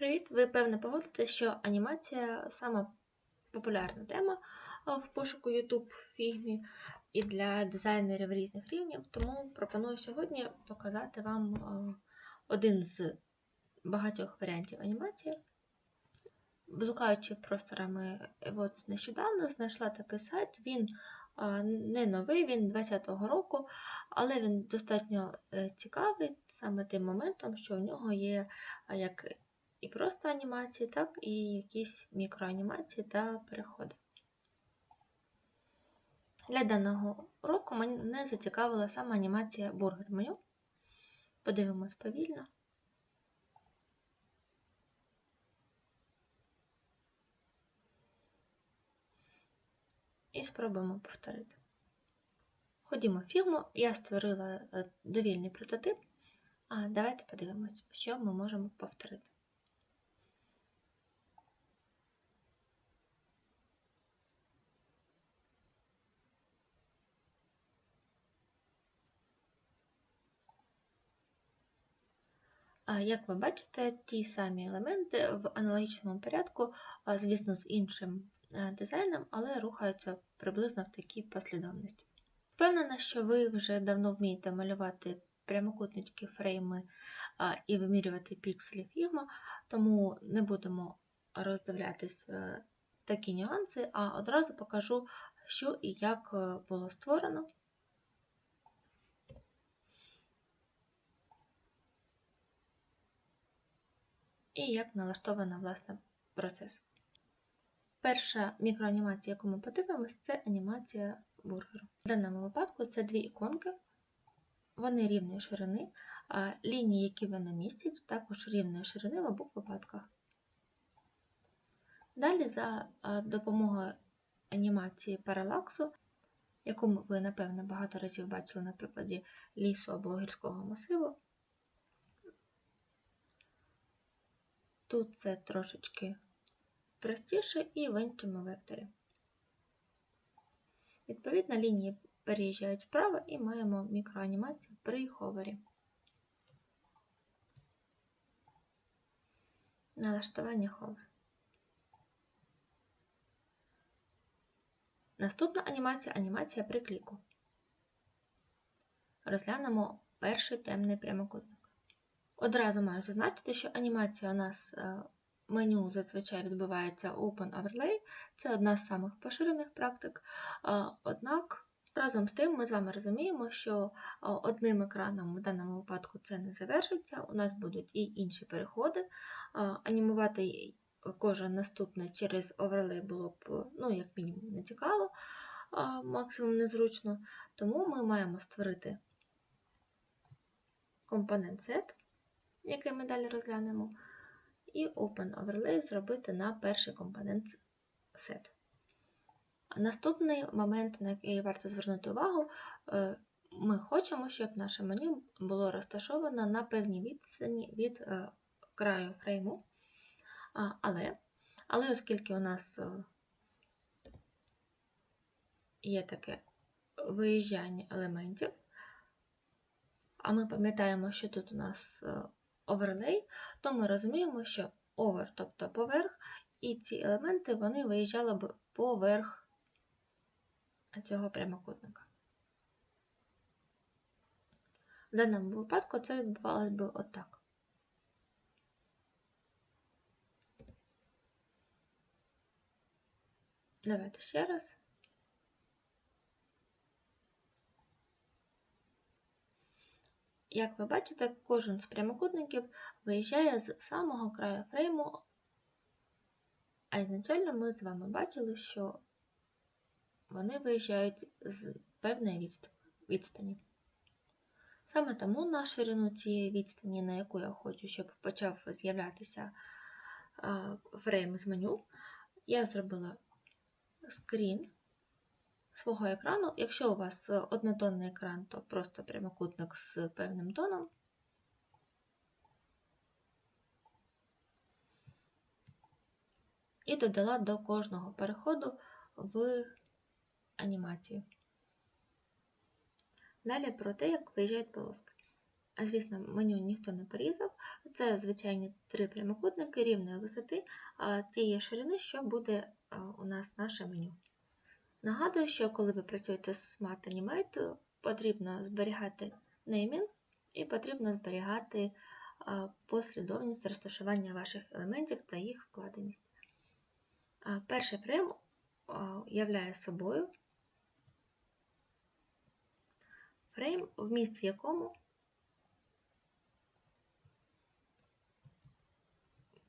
Привіт! Ви певно погодитесь, що анімація сама популярна тема в пошуку YouTube фільмів і для дизайнерів різних рівнів, тому пропоную сьогодні показати вам один з багатьох варіантів анімації. Блукаючи просторами от нещодавно, знайшла такий сайт. Він не новий, він 20-го року, але він достатньо е, цікавий саме тим моментом, що в нього є як і просто анімації, так і якісь мікроанімації та переходи. Для даного уроку мене зацікавила саме анімація бургер меню. Подивимось повільно. І спробуємо повторити. Ходімо в фільму, я створила е, довільний прототип. А давайте подивимось, що ми можемо повторити. Як ви бачите, ті самі елементи в аналогічному порядку, звісно, з іншим е, дизайном, але рухаються приблизно в такій послідовності. Впевнена, що ви вже давно вмієте малювати прямокутнички, фрейми і вимірювати пікселі фігма, тому не будемо роздивлятись е, такі нюанси, а одразу покажу, що і як е, було створено. І як налаштована власне процес. Перша мікроанімація, яку ми подивимось, це анімація бургеру. В даному випадку це дві іконки, вони рівної ширини, а лінії, які вони містять, також рівної ширини в обох випадках. Далі, за допомогою анімації паралаксу, яку ви, напевно, багато разів бачили на прикладі лісу або гірського масиву, Тут це трошечки простіше і в іншому векторі. Відповідно, лінії переїжджають вправо і маємо мікроанімацію при ховері. Налаштування ховер. Наступна анімація анімація при кліку. Розглянемо перший темний прямокутник. Одразу маю зазначити, що анімація у нас е, меню зазвичай відбувається Open Overlay, це одна з самих поширених практик. Однак, разом з тим, ми з вами розуміємо, що одним екраном в даному випадку це не завершиться, у нас будуть і інші переходи. Анімувати кожен наступний через оверлей було б, ну, як мінімум, не цікаво, максимум незручно, тому ми маємо створити компонент set який ми далі розглянемо, і Open Overlay зробити на перший компонент сету. Наступний момент, на який варто звернути увагу, е, ми хочемо, щоб наше меню було розташовано на певній відстані від е, краю фрейму. Але, але оскільки у нас е, є таке виїжджання елементів, а ми пам'ятаємо, що тут у нас оверлей, то ми розуміємо, що овер, тобто поверх, і ці елементи вони виїжджали б поверх цього прямокутника. В даному випадку це відбувалося б отак. Давайте ще раз. Як ви бачите, кожен з прямокутників виїжджає з самого краю фрейму, а ізначально ми з вами бачили, що вони виїжджають з певної відстані. Саме тому на ширину цієї відстані, на яку я хочу, щоб почав з'являтися фрейм з меню, я зробила скрін свого екрану. Якщо у вас однотонний екран, то просто прямокутник з певним тоном. І додала до кожного переходу в анімацію. Далі про те, як виїжджають полоски. Звісно, меню ніхто не порізав. Це звичайні три прямокутники рівної висоти тієї ширини, що буде у нас наше меню. Нагадую, що коли ви працюєте з Smart Animate, потрібно зберігати неймінг і потрібно зберігати послідовність розташування ваших елементів та їх вкладеність. Перший фрейм являє собою фрейм, вміст в якому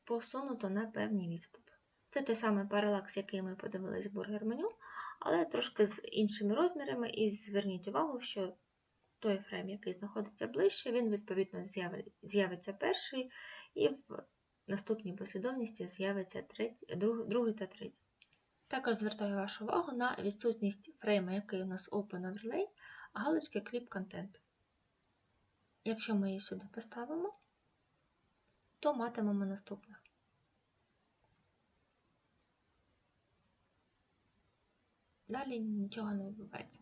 посунуто на певні відступи. Це той самий паралакс, який ми подивились в бургер-меню, але трошки з іншими розмірами, і зверніть увагу, що той фрейм, який знаходиться ближче, він, відповідно, з'явиться перший, і в наступній послідовності з'явиться другий та третій. Також звертаю вашу увагу на відсутність фрейма, який у нас Open Overlay, галочки Clip Content. Якщо ми її сюди поставимо, то матимемо наступне. Далі нічого не відбувається.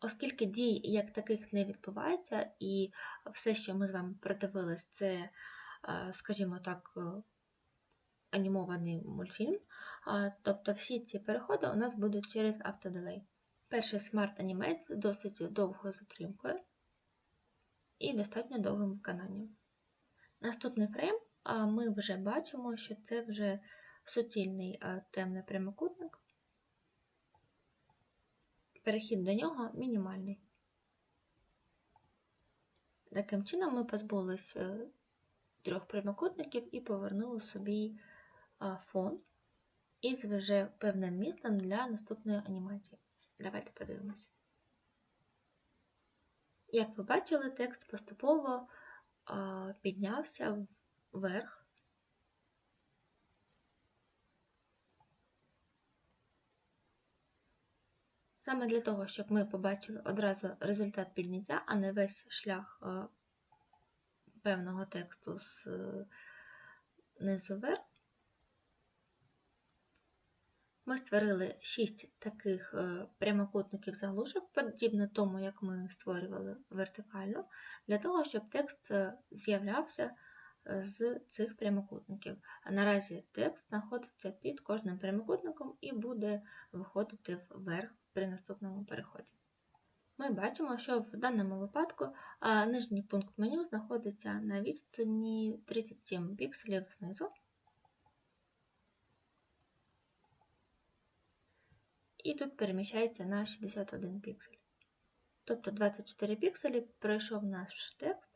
Оскільки дій як таких не відбувається, і все, що ми з вами продивились, це, е, скажімо так, е, анімований мультфільм, тобто всі ці переходи у нас будуть через автоделей. Перший Animate з досить довгою затримкою і достатньо довгим виконанням. Наступний фрейм ми вже бачимо, що це вже суцільний темний прямокутник. Перехід до нього мінімальний. Таким чином ми позбулися е, трьох прямокутників і повернули собі фон із вже певним містом для наступної анімації. Давайте подивимося. Як ви бачили, текст поступово піднявся вверх. Саме для того, щоб ми побачили одразу результат підняття, а не весь шлях певного тексту з низу вверх, ми створили 6 таких е, прямокутників заглушок, подібно тому, як ми створювали вертикально, для того, щоб текст е, з'являвся е, з цих прямокутників. наразі текст знаходиться під кожним прямокутником і буде виходити вверх при наступному переході. Ми бачимо, що в даному випадку нижній пункт меню знаходиться на відстані 37 пікселів знизу. і тут переміщається на 61 піксель. Тобто 24 пікселі пройшов наш текст.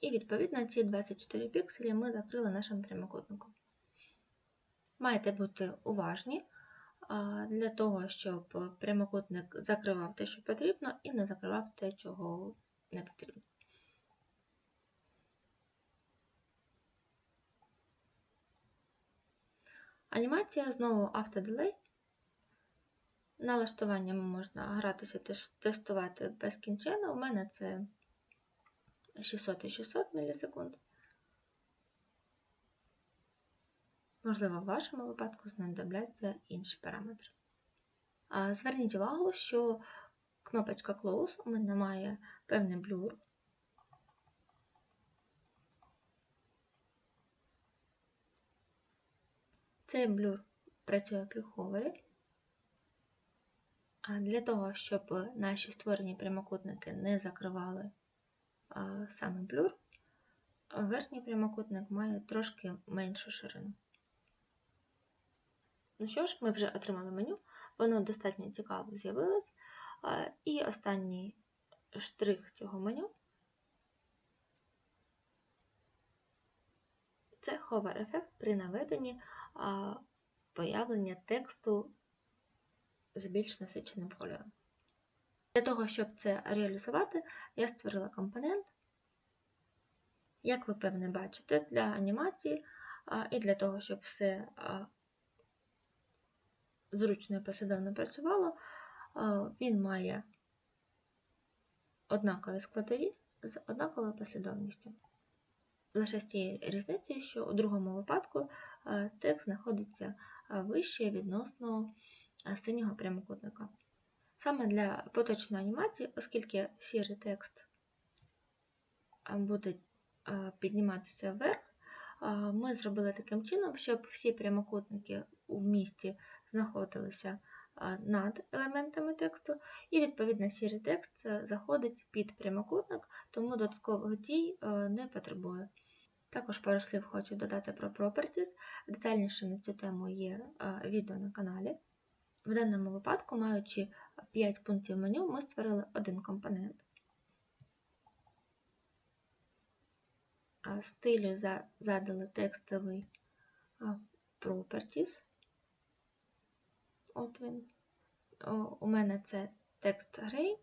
І, відповідно, ці 24 пікселі ми закрили нашим прямокутником. Маєте бути уважні для того, щоб прямокутник закривав те, що потрібно, і не закривав те, чого не потрібно. Анімація знову автоделей. Налаштуваннями можна гратися тестувати безкінченно. У мене це 600 і 600 мілісекунд. Можливо, в вашому випадку знадобляться інші параметри. Зверніть увагу, що кнопочка Close у мене має певний блюр. Цей блюр працює при ховері. А для того, щоб наші створені прямокутники не закривали саме блюр, верхній прямокутник має трошки меншу ширину. Ну що ж, ми вже отримали меню, воно достатньо цікаво з'явилось. І останній штрих цього меню це ховер ефект при наведенні появлення тексту з більш насиченим кольором. Для того, щоб це реалізувати, я створила компонент, як ви певне бачите, для анімації, і для того, щоб все зручно і послідовно працювало, він має однакові складові з однаковою послідовністю. Лише з тією різницею, що у другому випадку текст знаходиться вище відносно синього прямокутника. Саме для поточної анімації, оскільки сірий текст буде підніматися вверх, ми зробили таким чином, щоб всі прямокутники у місті знаходилися над елементами тексту, і, відповідно, сірий текст е, заходить під прямокутник, тому додаткових дій е, не потребує. Також пару слів хочу додати про Properties. Детальніше на цю тему є е, відео на каналі. В даному випадку, маючи 5 пунктів меню, ми створили один компонент. Стилю задали текстовий Properties. От він. О, У мене це текст грей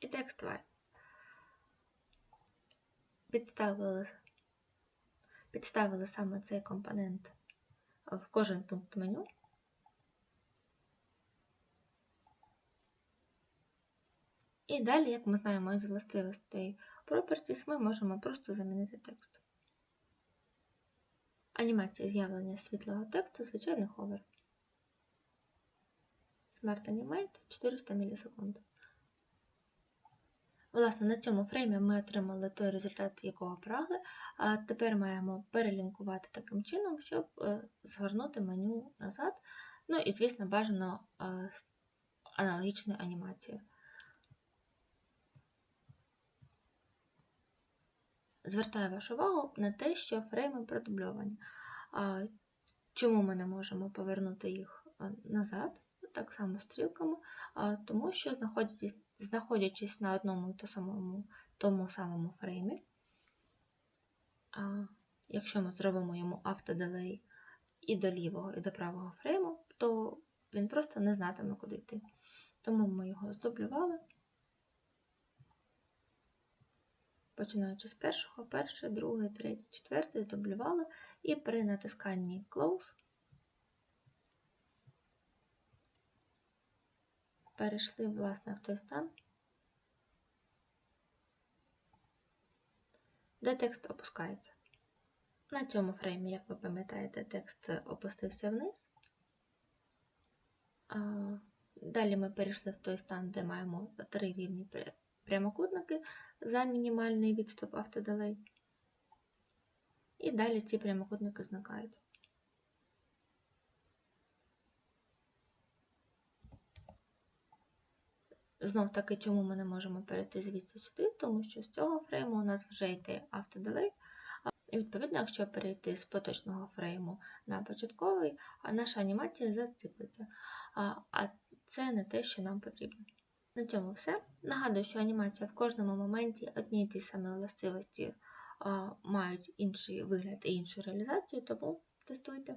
і текст white. Підставили, підставили саме цей компонент в кожен пункт меню. І далі, як ми знаємо із властивостей Properties, ми можемо просто замінити текст. Анімація з'явлення світлого тексту, звичайний ховер. Smart Animate 400 мілісекунд. Власне, на цьому фреймі ми отримали той результат, якого прагли, а тепер маємо перелінкувати таким чином, щоб е, згорнути меню назад. Ну і, звісно, бажано е, з аналогічною анімацією. Звертаю вашу увагу на те, що фрейми продубльовані. Чому ми не можемо повернути їх е, назад, так само стрілками, тому що знаходячись, на одному і самому, тому самому фреймі, якщо ми зробимо йому автоделей і до лівого, і до правого фрейму, то він просто не знатиме, куди йти. Тому ми його здублювали. Починаючи з першого, перше, друге, третє, четверте, здублювали, і при натисканні Close перейшли власне в той стан, де текст опускається. На цьому фреймі, як ви пам'ятаєте, текст опустився вниз. Далі ми перейшли в той стан, де маємо три рівні прямокутники за мінімальний відступ автоделей. І далі ці прямокутники зникають. Знов таки, чому ми не можемо перейти звідси сюди, тому що з цього фрейму у нас вже йде автоделей. І відповідно, якщо перейти з поточного фрейму на початковий, наша анімація зациклиться. А це не те, що нам потрібно. На цьому все. Нагадую, що анімація в кожному моменті одні й ті самі властивості мають інший вигляд і іншу реалізацію, тому тестуйте.